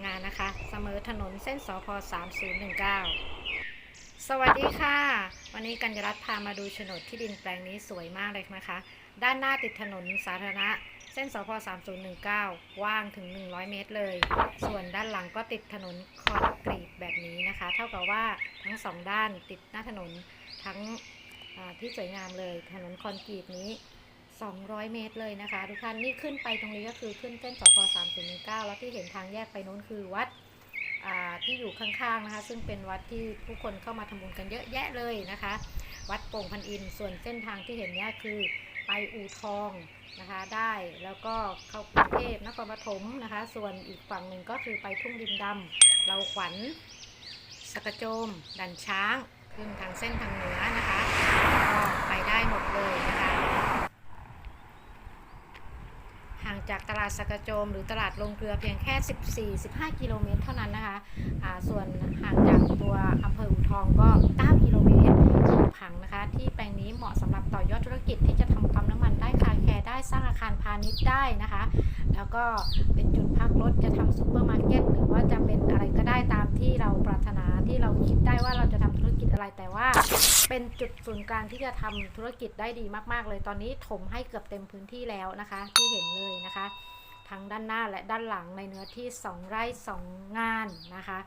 เสมอถนนเส้นสพ3019 สวัสดีค่ะ วันนี้กัญญรัตน์พามาดูโฉนดที่ดินแปลงนี้สวยมากเลยนะคะ ด้านหน้าติดถนนสาธารณะ เส้นสพ3019 ว่างถึง 100 เมตรเลย ส่วนด้านหลังก็ติดถนนคอนกรีตแบบนี้นะคะ เท่ากับว่าทั้งสองด้านติดหน้าถนนทั้งที่สวยงามเลย ถนนคอนกรีตนี้ 200 เมตรเลยนะคะ ทุกท่านนี่ขึ้นไปตรงนี้ก็คือขึ้นเส้นสพ3019แล้วที่เห็นทางแยกไปนู้นคือวัดที่อยู่ข้างๆนะคะ ซึ่งเป็นวัดที่ผู้คนเข้ามาทำบุญกันเยอะแยะเลยนะคะ วัดโป่งพันอินส่วนเส้นทางที่เห็นเนี่ยคือไปอู่ทองนะคะได้แล้วก็เข้ากรุงเทพนครปฐมนะคะ ส่วนอีกฝั่งหนึ่งก็คือไปทุ่งดินดำเราขวัญสกโจม ดันช้าง ขึ้นทางเส้นทางเหนือนะคะก็ไปได้หมดเลยนะคะ ห่างจาก ตลาดสกโจม หรือตลาดลงเกลือเพียงแค่ 14-15 กิโลเมตรเท่านั้นนะคะะส่วนห่างจากตัวอำเภออู่ทองก็ 9 กิโลเมตรผังนะคะ ที่แปลงนี้เหมาะสำหรับต่อยอดธุรกิจที่จะทำปั๊มน้ำมันได้คาแคร์ได้สร้างอาคารพาณิชย์ได้นะคะ แล้วก็เป็นจุดพักรถจะทำซูเปอร์มาร์เก็ตหรือว่าจะเป็นอะไรก็ได้ตามที่เราปรารถนาที่เราคิดได้ว่าเราจะทำธุรกิจอะไรแต่ว่า เป็นจุดศูนย์กลางที่จะทำธุรกิจได้ดีมาก ๆ เลยตอนนี้ถมให้เกือบเต็มพื้นที่แล้วนะคะ ที่เห็นเลยนะคะ ทั้งด้านหน้าและด้านหลังในเนื้อที่ 2 ไร่ 2 งานนะคะ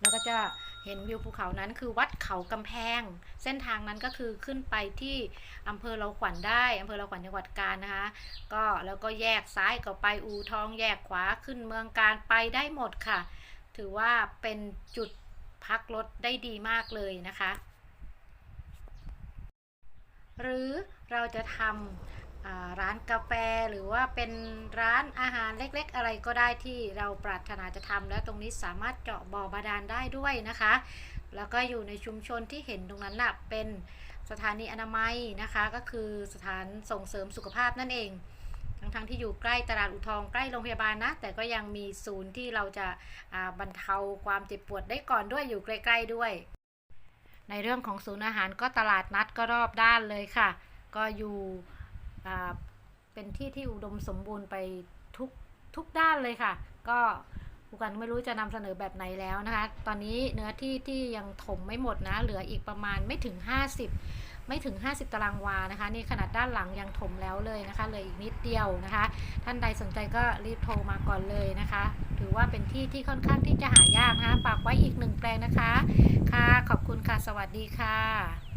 แล้วก็จะเห็นวิวภูเขานั้นคือวัด เขากำแพง เส้นทางนั้นก็คือขึ้นไปที่อำเภอเราขวัญได้อำเภอเราขวัญจังหวัดกาญนะคะ ก็แล้วก็แยกซ้ายก็ไปอูทองแยกขวาขึ้นเมืองการไปได้หมดค่ะ ถือว่าเป็นจุดพักรถได้ดีมากเลยนะคะ หรือเราจะทำอ่า ร้านกาแฟหรือว่าเป็นร้านอาหารเล็กๆ อะไรก็ได้ที่เราปรารถนาจะทำและตรงนี้สามารถเจาะบ่อบาดาลได้ด้วยนะคะ แล้วก็อยู่ในชุมชนที่เห็นตรงนั้นน่ะเป็นสถานีอนามัยนะคะ ก็คือสถานส่งเสริมสุขภาพนั่นเอง ทั้งๆที่อยู่ใกล้ตลาดอุทองใกล้โรงพยาบาลนะ แต่ก็ยังมีศูนย์ที่เราจะาบรรเทาความเจ็บปวดได้ก่อนด้วยอยู่ใกล้ ๆด้วย ในเรื่องของศูนย์อาหารก็ตลาดนัดก็รอบด้านเลยค่ะ ก็อยู่ เป็นที่ที่อุดมสมบูรณ์ไปทุกทุกด้านเลยค่ะ ก็ผู้กันไม่รู้จะนำเสนอแบบไหนแล้วนะคะ ตอนนี้เนื้อที่ที่ยังถมไม่หมดนะ เหลืออีกประมาณไม่ถึง 50 ไม่ถึง 50 ตารางวานะคะ นี่ขนาดด้านหลังยังถมแล้วเลยนะคะเหลืออีกนิดเดียวนะคะ ท่านใดสนใจก็รีบโทรมาก่อนเลยนะคะ ถือว่าเป็นที่ที่ค่อนข้างที่จะหายากนะคะฝากไว้อีกหนึ่งแปลงนะคะ ค่ะ ขอบคุณค่ะ สวัสดีค่ะ